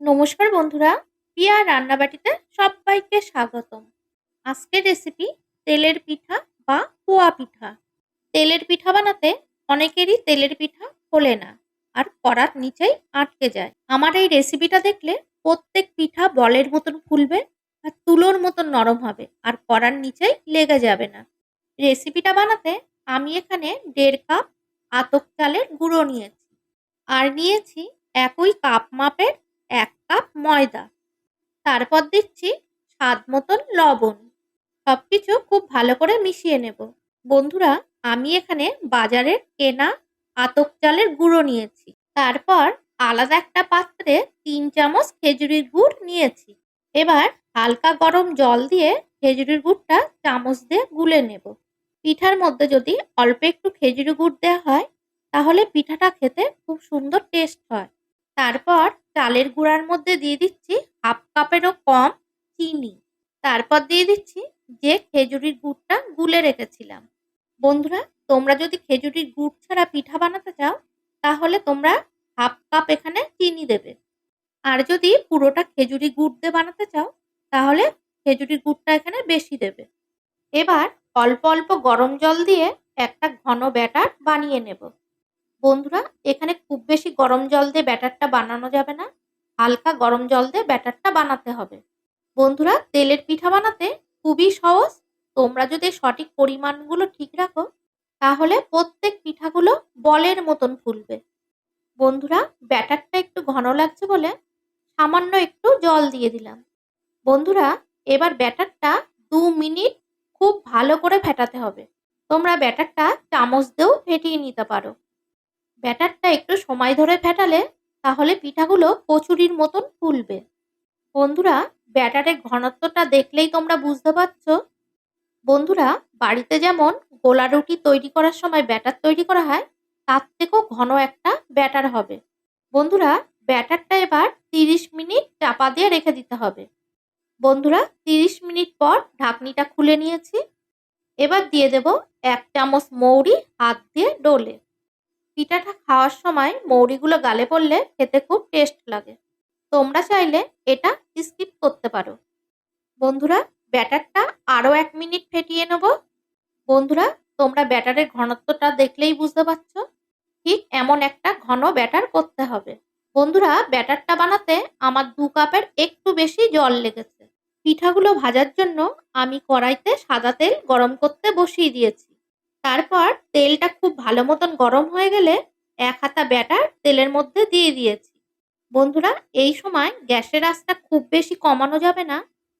নমস্কার বন্ধুরা, পিয়া রান্নাবাটিতে সবাইকে স্বাগতম। আজকের রেসিপি তেলের পিঠা বা পোয়া পিঠা। তেলের পিঠা বানাতে অনেকেরই তেলের পিঠা খোলে না আর কড়ার নিচেই আটকে যায়। আমার এই রেসিপিটা দেখলে প্রত্যেক পিঠা বলের মতন ফুলবে আর তুলোর মতন নরম হবে আর কড়ার নিচেই লেগে যাবে না। রেসিপিটা বানাতে আমি এখানে দেড় কাপ আতক চালের গুঁড়ো নিয়েছি। আর নিয়েছি একই কাপ মাপের এক কাপ ময়দা। তারপর দিচ্ছি স্বাদ মতন লবণ। সব কিছু খুব ভালো করে মিশিয়ে নেব। বন্ধুরা, আমি এখানে বাজারের কেনা আতক চালের গুঁড়ো নিয়েছি। তারপর আলাদা একটা পাত্রে তিন চামচ খেজুরির গুড় নিয়েছি। এবার হালকা গরম জল দিয়ে খেজুরির গুড়টা চামচ দিয়ে গুলে নেব। পিঠার মধ্যে যদি অল্প একটু খেজুরি গুড় দেওয়া হয়, তাহলে পিঠাটা খেতে খুব সুন্দর টেস্ট হয়। তারপর চালের গুঁড়ার মধ্যে দিয়ে দিচ্ছি হাফ কাপেরও কম চিনি। তারপর দিয়ে দিচ্ছি যে খেজুরির গুড়টা গুলে রেখেছিলাম। বন্ধুরা, তোমরা যদি খেজুরির গুড় ছাড়া পিঠা বানাতে চাও, তাহলে তোমরা হাফ কাপ এখানে চিনি দেবে। আর যদি পুরোটা খেজুরি গুড় দিয়ে বানাতে চাও, তাহলে খেজুরি গুড়টা এখানে বেশি দেবে। এবার অল্প অল্প গরম জল দিয়ে একটা ঘন ব্যাটার বানিয়ে নেব। বন্ধুরা, এখানে খুব বেশি গরম জল দিয়ে ব্যাটারটা বানানো যাবে না। হালকা গরম জল দিয়ে ব্যাটারটা বানাতে হবে। বন্ধুরা, তেলের পিঠা বানাতে খুবই সহজ। তোমরা যদি সঠিক পরিমাণগুলো ঠিক রাখো, তাহলে প্রত্যেক পিঠাগুলো বলের মতন ফুলবে। বন্ধুরা, ব্যাটারটা একটু ঘন লাগছে বলে সামান্য একটু জল দিয়ে দিলাম। বন্ধুরা, এবার ব্যাটারটা দু মিনিট খুব ভালো করে ফেটাতে হবে। তোমরা ব্যাটারটা চামচ দিয়েও ফেটিয়ে নিতে পারো। ব্যাটারটা একটু সময় ধরে ফেটালে তাহলে পিঠাগুলো কচুরির মতন ফুলবে। বন্ধুরা, ব্যাটারের ঘনত্বটা দেখলেই তোমরা বুঝতে পারছ। বন্ধুরা, বাড়িতে যেমন গোলা রুটি তৈরি করার সময় ব্যাটার তৈরি করা হয়, তার থেকেও ঘন একটা ব্যাটার হবে। বন্ধুরা, ব্যাটারটা এবার তিরিশ মিনিট চাপা দিয়ে রেখে দিতে হবে। বন্ধুরা, তিরিশ মিনিট পর ঢাকনিটা খুলে নিয়েছি। এবার দিয়ে দেব এক চামচ মৌরি হাত দিয়ে ডোলে। পিঠাটা খাওয়ার সময় মৌরিগুলো গালে পড়লে খেতে খুব টেস্ট লাগে। তোমরা চাইলে এটা স্কিপ করতে পারো। বন্ধুরা, ব্যাটারটা আরও এক মিনিট ফেটিয়ে নেব। বন্ধুরা, তোমরা ব্যাটারের ঘনত্বটা দেখলেই বুঝতে পারছ। ঠিক এমন একটা ঘন ব্যাটার করতে হবে। বন্ধুরা, ব্যাটারটা বানাতে আমার দু কাপের একটু বেশি জল লেগেছে। পিঠাগুলো ভাজার জন্য আমি কড়াইতে সাদা তেল গরম করতে বসিয়ে দিয়েছি। তারপর তেলটা খুব ভালো মতন গরম হয়ে গেলে এক হাতা ব্যাটার তেলের মধ্যে দিয়ে দিয়েছি। বন্ধুরা, এই সময় গ্যাসের আঁচটা খুব বেশি কমানো যাবে না।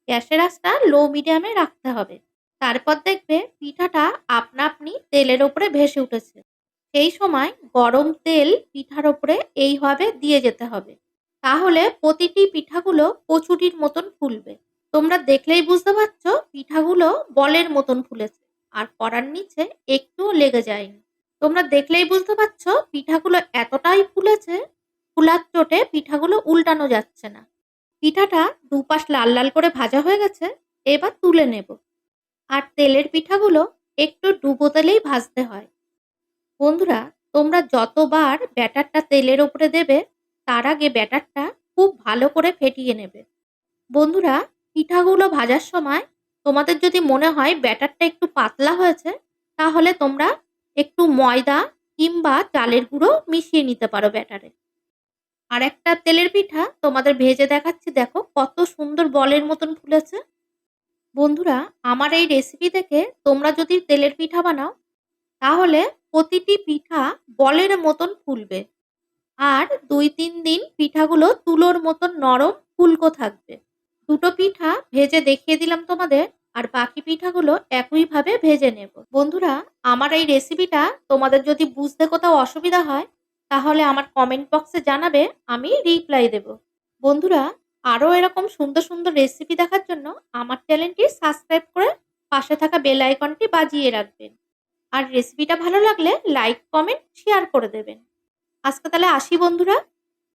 গ্যাসের আঁচটা লো মিডিয়ামে রাখতে হবে। তারপর দেখবে পিঠাটা আপনা আপনি তেলের ওপরে ভেসে উঠেছে। সেই সময় গরম তেল পিঠার ওপরে এইভাবে দিয়ে যেতে হবে। তাহলে প্রতিটি পিঠাগুলো কচুরির মতন ফুলবে। তোমরা দেখলেই বুঝতে পারছ, পিঠাগুলো বলের মতন ফুলেছে। আর কড়ার নিচে একটুও লেগে যায়নি। তোমরা দেখলেই বুঝতে পারছ পিঠাগুলো এতটাই ফুলেছে, ফুলার চোটে পিঠাগুলো উল্টানো যাচ্ছে না। পিঠাটা দুপাশ লাল লাল করে ভাজা হয়ে গেছে, এবার তুলে নেব। আর তেলের পিঠাগুলো একটু ডুবো তেলেই ভাজতে হয়। বন্ধুরা, তোমরা যতবার ব্যাটারটা তেলের ওপরে দেবে, তার আগে ব্যাটারটা খুব ভালো করে ফেটিয়ে নেবে। বন্ধুরা, পিঠাগুলো ভাজার সময় তোমাদের যদি মনে হয় ব্যাটারটা একটু পাতলা হয়েছে, তাহলে তোমরা একটু ময়দা কিংবা চালের গুঁড়ো মিশিয়ে নিতে পারো ব্যাটারে। আর একটা তেলের পিঠা তোমাদের ভেজে দেখাচ্ছি, দেখো কত সুন্দর বলের মতন ফুলেছে। বন্ধুরা, আমার এই রেসিপি থেকে তোমরা যদি তেলের পিঠা বানাও, তাহলে প্রতিটি পিঠা বলের মতন ফুলবে। আর দুই তিন দিন পিঠাগুলো তুলোর মতন নরম, ফুলকো থাকবে। দুটো পিঠা ভেজে দেখিয়ে দিলাম তোমাদের। আর বাকি পিঠাগুলো একইভাবে ভেজে নেব। বন্ধুরা, আমার এই রেসিপিটা তোমাদের যদি বুঝতে কোথাও অসুবিধা হয়, তাহলে আমার কমেন্ট বক্সে জানাবে, আমি রিপ্লাই দেব। বন্ধুরা, আরও এরকম সুন্দর সুন্দর রেসিপি দেখার জন্য আমার চ্যানেলটি সাবস্ক্রাইব করে পাশে থাকা বেল আইকনটি বাজিয়ে রাখবেন। আর রেসিপিটা ভালো লাগলে লাইক কমেন্ট শেয়ার করে দেবেন। আজকে তাহলে আসি বন্ধুরা।